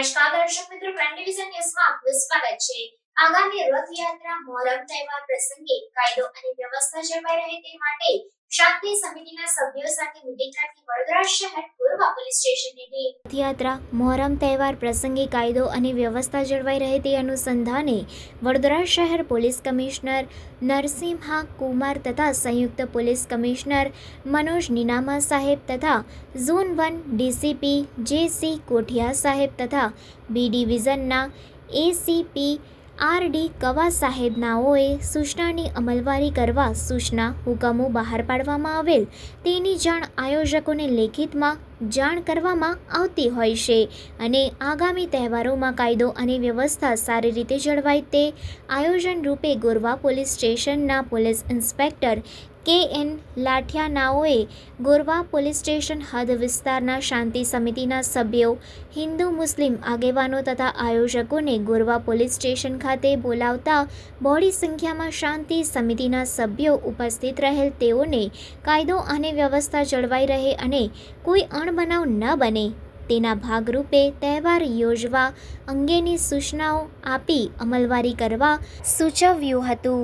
નમસ્કાર મિત્રો prime division ન્યૂઝમાં આપનું સ્વાગત છે. આગામી રથયાત્રા, મોહરમ તહેવાર પ્રસંગે કાયદો અને વ્યવસ્થા જળવાઈ રહે તે માટે શાંતિ સમિતિના સભ્યો સાથે મીટિંગ રાખી વડોદરા શહેર સ્ટેશનની રથયાત્રા, મોહરમ તહેવાર પ્રસંગે કાયદો અને વ્યવસ્થા જળવાઈ રહે તે અનુસંધાને વડોદરા શહેર પોલીસ કમિશનર નરસિંહા કુમાર તથા સંયુક્ત પોલીસ કમિશનર મનોજ નીનામા સાહેબ તથા zone one DCP J C Kothiya સાહેબ તથા બી ડિવિઝનના એસીપી આર ડી કવા સાહેબનાઓએ સૂચનાની અમલવારી કરવા સૂચના હુકમો બહાર પાડવામાં આવેલ. તેની જાણ આયોજકોને લેખિતમાં જાણ કરવામાં આવતી હોય છે અને આગામી તહેવારોમાં કાયદો અને વ્યવસ્થા સારી રીતે જળવાય તે આયોજન રૂપે ગોરવા પોલીસ સ્ટેશનના પોલીસ ઇન્સ્પેક્ટર કે એન લાઠિયાનાઓએ ગોરવા પોલીસ સ્ટેશન હદ વિસ્તારના શાંતિ સમિતિના સભ્યો, હિન્દુ, મુસ્લિમ આગેવાનો તથા આયોજકોને ગોરવા પોલીસ સ્ટેશન ખાતે બોલાવતા બહોળી સંખ્યામાં શાંતિ સમિતિના સભ્યો ઉપસ્થિત રહેલ તેઓને કાયદો અને વ્યવસ્થા જળવાઈ રહે અને કોઈ અણબનાવ ન બને. તેના ભાગરૂપે તહેવાર યોજવા અંગેની સૂચનાઓ આપી અમલવારી કરવા સૂચવ્યું હતું.